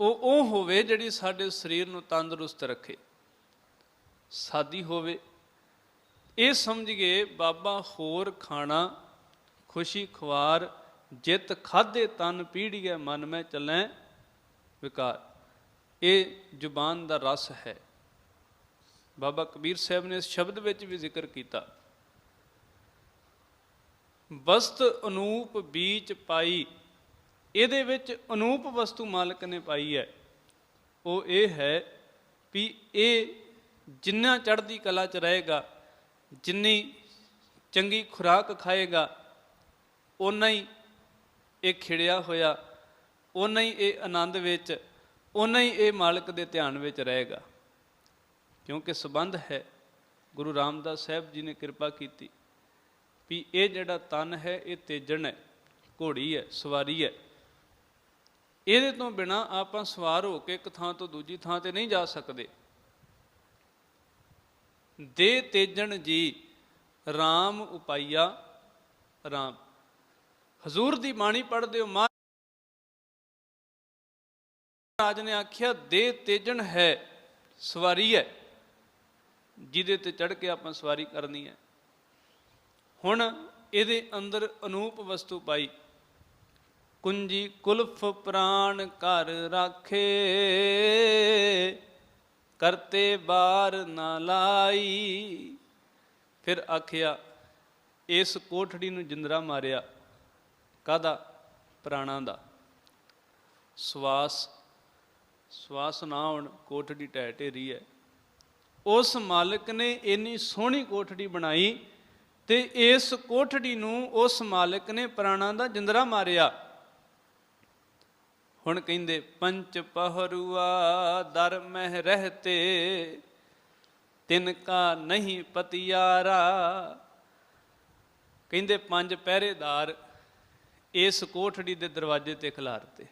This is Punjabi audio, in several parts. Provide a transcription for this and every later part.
ਉਹ ਉਹ ਹੋਵੇ ਜਿਹੜੀ ਸਾਡੇ ਸਰੀਰ ਨੂੰ ਤੰਦਰੁਸਤ ਰੱਖੇ। ਸਾਦੀ ਹੋਵੇ। ਇਹ ਸਮਝ ਗਏ ਬਾਬਾ ਹੋਰ ਖਾਣਾ, ਖੁਸ਼ੀ ਖੁਆਰ, ਜਿਤ ਖਾਦੇ ਤਨ ਪੀੜੀਏ ਮਨ ਮੈਂ ਚੱਲੈ ਵਿਕਾਰ। ਇਹ ਜ਼ੁਬਾਨ ਦਾ ਰਸ ਹੈ। ਬਾਬਾ ਕਬੀਰ ਸਾਹਿਬ ਨੇ ਇਸ ਸ਼ਬਦ ਵਿੱਚ ਵੀ ਜ਼ਿਕਰ ਕੀਤਾ। ਵਸਤ ਅਨੂਪ ਬੀਚ ਪਾਈ ਇਹਦੇ ਵਿੱਚ ਅਨੂਪ ਵਸਤੂ ਮਾਲਕ ਨੇ ਪਾਈ ਹੈ। ਉਹ ਇਹ ਹੈ ਵੀ ਇਹ ਜਿੰਨਾ ਚੜ੍ਹਦੀ ਕਲਾ ਚ ਰਹੇਗਾ, ਜਿੰਨੀ ਚੰਗੀ ਖੁਰਾਕ ਖਾਏਗਾ ਉਨਾ ਹੀ ਇਹ ਖਿੜਿਆ ਹੋਇਆ ਉਨਾ ਹੀ ਇਹ ਆਨੰਦ ਵਿੱਚ ਉਨਾ ਹੀ ਇਹ ਮਾਲਕ ਦੇ ਧਿਆਨ ਵਿੱਚ ਰਹੇਗਾ। ਕਿਉਂਕਿ ਸਬੰਧ ਹੈ, ਗੁਰੂ ਰਾਮਦਾਸ ਸਾਹਿਬ ਜੀ ਨੇ ਕਿਰਪਾ ਕੀਤੀ ਵੀ ਇਹ ਜਿਹੜਾ ਤਨ ਹੈ, ਇਹ ਤੇਜਣ ਹੈ, ਘੋੜੀ ਹੈ, ਸਵਾਰੀ ਹੈ। ਇਹਦੇ ਤੋਂ ਬਿਨਾ ਆਪਾਂ ਸਵਾਰ ਹੋ ਕੇ ਇੱਕ ਥਾਂ ਤੋਂ ਦੂਜੀ ਥਾਂ ਤੇ ਨਹੀਂ ਜਾ ਸਕਦੇ। ਦੇ ਤੇਜਣ ਜੀ RAM ਉਪਾਈਆ RAM ਹਜ਼ੂਰ ਦੀ ਬਾਣੀ ਪੜ੍ਹਦੇ ਹੋ, ਮਹਾਰਾਜ ਨੇ ਆਖਿਆ, ਦੇ ਤੇਜਣ ਹੈ, ਸਵਾਰੀ ਹੈ। ਜਿਹਦੇ ਤੇ ਚੜ ਕੇ ਆਪਾਂ ਸਵਾਰੀ ਕਰਨੀ ਹੈ। ਹੁਣ ਇਹਦੇ ਅੰਦਰ ਅਨੂਪ ਵਸਤੂ ਪਾਈ। ਕੁੰਜੀ ਕੁਲਫ ਪ੍ਰਾਣ ਘਰ ਰਾਖੇ, ਕਰਤੇ ਬਾਰ ਨਾ ਲਾਈ। ਫਿਰ ਆਖਿਆ, ਇਸ ਕੋਠੜੀ ਨੂੰ ਜਿੰਦਰਾ ਮਾਰਿਆ ਕਾਦਾ ਪ੍ਰਾਣਾ ਦਾ। ਸਵਾਸ ਸਵਾਸ ਨਾ ਹੁਣ, ਕੋਠੜੀ ਟਹਿ ਢੇਰੀ ਹੈ ਉਸ ਮਾਲਕ ਨੇ ਇੰਨੀ ਸੋਹਣੀ ਕੋਠੜੀ ਬਣਾਈ ਤੇ ਇਸ ਕੋਠੜੀ ਨੂੰ ਉਸ ਮਾਲਕ ਨੇ ਪ੍ਰਾਣਾ ਦਾ ਜਿੰਦਰਾ ਮਾਰਿਆ। ਹੁਣ ਕਹਿੰਦੇ, ਪੰਚ ਪਹਰੂਆ ਦਰ ਮਹਿ ਰਹਤੇ ਤਿਨ ਕਾ ਨਹੀਂ ਪਤਿਆਰਾ। ਕਹਿੰਦੇ, ਪੰਜ ਪਹਿਰੇਦਾਰ ਇਸ ਕੋਠੜੀ ਦੇ ਦਰਵਾਜ਼ੇ ਤੇ ਖਿਲਾਰਤੇ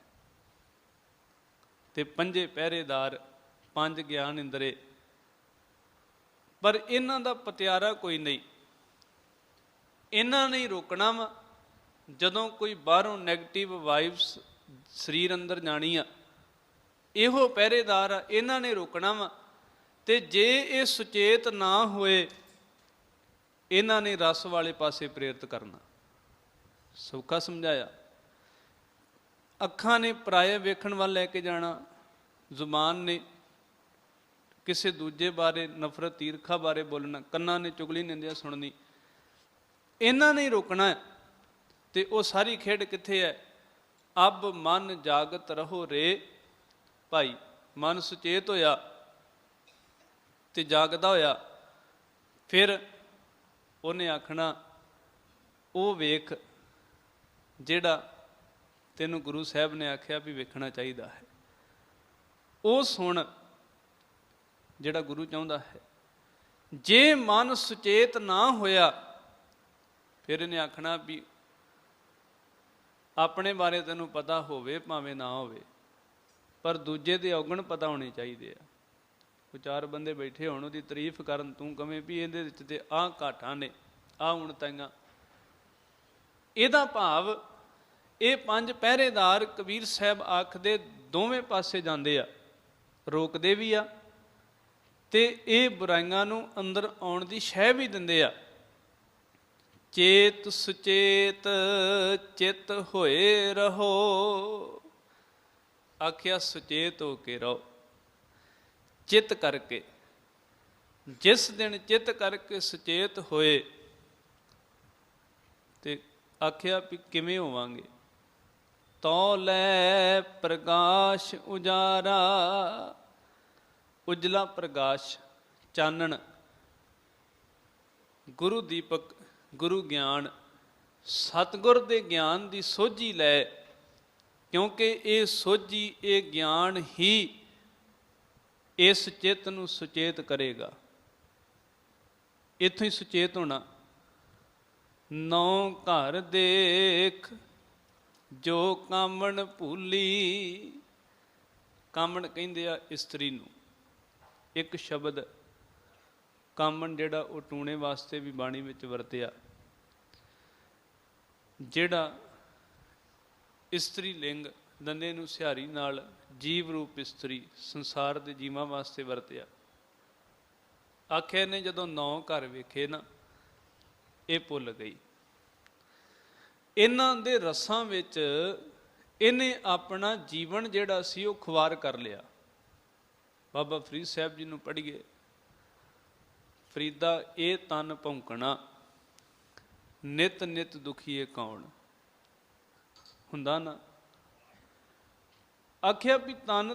ਤੇ। ਪੰਜੇ ਪਹਿਰੇਦਾਰ ਪੰਜ ਗਿਆਨ ਇੰਦਰੇ। ਪਰ ਇਹਨਾਂ ਦਾ ਪਤਿਆਰਾ ਕੋਈ ਨਹੀਂ। ਇਹਨਾਂ ਨੇ ਰੋਕਣਾ ਵਾ। ਜਦੋਂ ਕੋਈ ਬਾਹਰੋਂ 네ਗੇਟਿਵ ਵਾਈਬਸ ਸਰੀਰ ਅੰਦਰ ਜਾਣੀ ਆ। ਇਹੋ ਪਹਿਰੇਦਾਰ ਆ, ਇਹਨਾਂ ਨੇ ਰੋਕਣਾ ਵਾ। ਤੇ ਜੇ ਇਹ ਸੁਚੇਤ ਨਾ ਹੋਏ, ਇਹਨਾਂ ਨੇ ਰਸ ਵਾਲੇ ਪਾਸੇ ਪ੍ਰੇਰਿਤ ਕਰਨਾ। ਸੌਖਾ ਸਮਝਾਇਆ। ਅੱਖਾਂ ਨੇ ਪਰਾਏ ਵੇਖਣ ਵੱਲ ਲੈ ਕੇ ਜਾਣਾ, ਜ਼ੁਬਾਨ ਨੇ ਕਿਸੇ ਦੂਜੇ ਬਾਰੇ ਨਫ਼ਰਤ, ਤੀਰਖਾ ਬਾਰੇ ਬੋਲਣਾ, ਕੰਨਾਂ ਨੇ ਚੁਗਲੀ ਨਿੰਦਿਆ ਸੁਣਨੀ। ਇਹਨਾਂ ਨੇ ਰੋਕਣਾ ਹੈ। ਤੇ ਉਹ ਸਾਰੀ ਖੇਡ ਕਿੱਥੇ ਹੈ? ਅਬ ਮਨ ਜਾਗਤ ਰਹੋ ਰੇ। ਭਾਈ, ਮਨ ਸੁਚੇਤ ਹੋਇਆ ਤੇ ਜਾਗਦਾ ਹੋਇਆ। ਫਿਰ ਉਹਨੇ ਆਖਣਾ, ਉਹ ਵੇਖ ਜਿਹੜਾ ਤੈਨੂੰ ਗੁਰੂ ਸਾਹਿਬ ਨੇ ਆਖਿਆ ਵੀ ਵੇਖਣਾ ਚਾਹੀਦਾ ਹੈ। ਉਹ ਸੁਣ ਜਿਹੜਾ ਗੁਰੂ ਚਾਹੁੰਦਾ ਹੈ। ਜੇ ਮਨ ਸੁਚੇਤ ਨਾ ਹੋਇਆ, ਫਿਰ ਇਹਨੇ ਆਖਣਾ ਵੀ ਆਪਣੇ ਬਾਰੇ ਤੈਨੂੰ ਪਤਾ ਹੋਵੇ, ਭਾਵੇਂ ਨਾ ਹੋਵੇ, ਪਰ ਦੂਜੇ ਦੇ ਔਗਣ ਪਤਾ ਹੋਣੇ ਚਾਹੀਦੇ ਆ। ਉਹ ਚਾਰ ਬੰਦੇ ਬੈਠੇ ਹੋਣ, ਉਹਦੀ ਤਾਰੀਫ ਕਰਨ, ਤੂੰ ਕਵੇਂ ਵੀ ਇਹਦੇ ਵਿੱਚ ਤੇ ਆਹ ਘਾਟਾਂ ਨੇ, ਆਹ ਹੁਣ ਤਾਈਆਂ। ਇਹਦਾ ਭਾਵ, ਇਹ ਪੰਜ ਪਹਿਰੇਦਾਰ ਕਬੀਰ ਸਾਹਿਬ ਆਖਦੇ ਦੋਵੇਂ ਪਾਸੇ ਜਾਂਦੇ ਆ, ਰੋਕਦੇ ਵੀ ਆ, ਤੇ ਇਹ ਬੁਰਾਈਆਂ ਨੂੰ ਅੰਦਰ ਆਉਣ ਦੀ ਸ਼ਹਿ ਵੀ ਦਿੰਦੇ ਆ। ਚੇਤ ਸੁਚੇਤ ਚਿਤ ਹੋਏ ਰਹੋ। ਆਖਿਆ, ਸੁਚੇਤ ਹੋ ਕੇ ਰਹੋ। ਚਿਤ ਕਰਕੇ, ਜਿਸ ਦਿਨ ਚਿਤ ਕਰਕੇ ਸੁਚੇਤ ਹੋਏ, ਤੇ ਆਖਿਆ ਵੀ ਕਿਵੇਂ ਹੋਵਾਂਗੇ? ਤੋ ਲੈ ਪ੍ਰਕਾਸ਼ ਉਜਾਰਾ। ਉਜਲਾ ਪ੍ਰਕਾਸ਼ ਚਾਨਣ। ਗੁਰੂ ਦੀਪਕ ਗੁਰੂ ਗਿਆਨ, ਸਤਗੁਰ ਦੇ ਗਿਆਨ ਦੀ ਸੋਝੀ ਲੈ, ਕਿਉਂਕਿ ਇਹ ਸੋਝੀ, ਇਹ ਗਿਆਨ ਹੀ ਇਸ ਚਿੱਤ ਨੂੰ ਸੁਚੇਤ ਕਰੇਗਾ। ਇੱਥੋਂ ਹੀ ਸੁਚੇਤ ਹੋਣਾ। ਨੌ ਘਰ ਦੇਖ, ਜੋ ਕਾਮਣ ਭੂਲੀ। ਕਾਮਣ ਕਹਿੰਦੇ ਆ ਇਸਤਰੀ ਨੂੰ। ਇੱਕ ਸ਼ਬਦ ਕਾਮਣ ਜਿਹੜਾ ਉਹ ਟੂਣੇ ਵਾਸਤੇ ਵੀ ਬਾਣੀ ਵਿੱਚ ਵਰਤਿਆ। ਜਿਹੜਾ ਇਸਤਰੀ ਲਿੰਗ ਦੰਦੇ ਨੂੰ ਸਿਹਾਰੀ ਨਾਲ ਜੀਵ ਰੂਪ ਇਸਤਰੀ ਸੰਸਾਰ ਦੇ ਜੀਵਾਂ ਵਾਸਤੇ ਵਰਤਿਆ। ਆਖਿਆ ਨੇ ਜਦੋਂ ਨੌ ਘਰ ਵੇਖੇ ਨਾ, ਇਹ ਭੁੱਲ ਗਈ। ਇਹਨਾਂ ਦੇ ਰਸਾਂ ਵਿੱਚ ਇਹਨੇ ਆਪਣਾ ਜੀਵਨ ਜਿਹੜਾ ਸੀ ਉਹ ਖੁਆਰ ਕਰ ਲਿਆ। ਬਾਬਾ ਫਰੀਦ ਸਾਹਿਬ ਜੀ ਨੂੰ ਪੜ੍ਹੀਏ। ਫਰੀਦਾ ਇਹ ਤਨ ਭੌਂਕਣਾ ਨਿਤ ਨਿਤ ਦੁਖੀਏ ਕੌਣ? ਹੁੰਦਾ ਨਾ। ਆਖਿਆ ਵੀ ਤਨ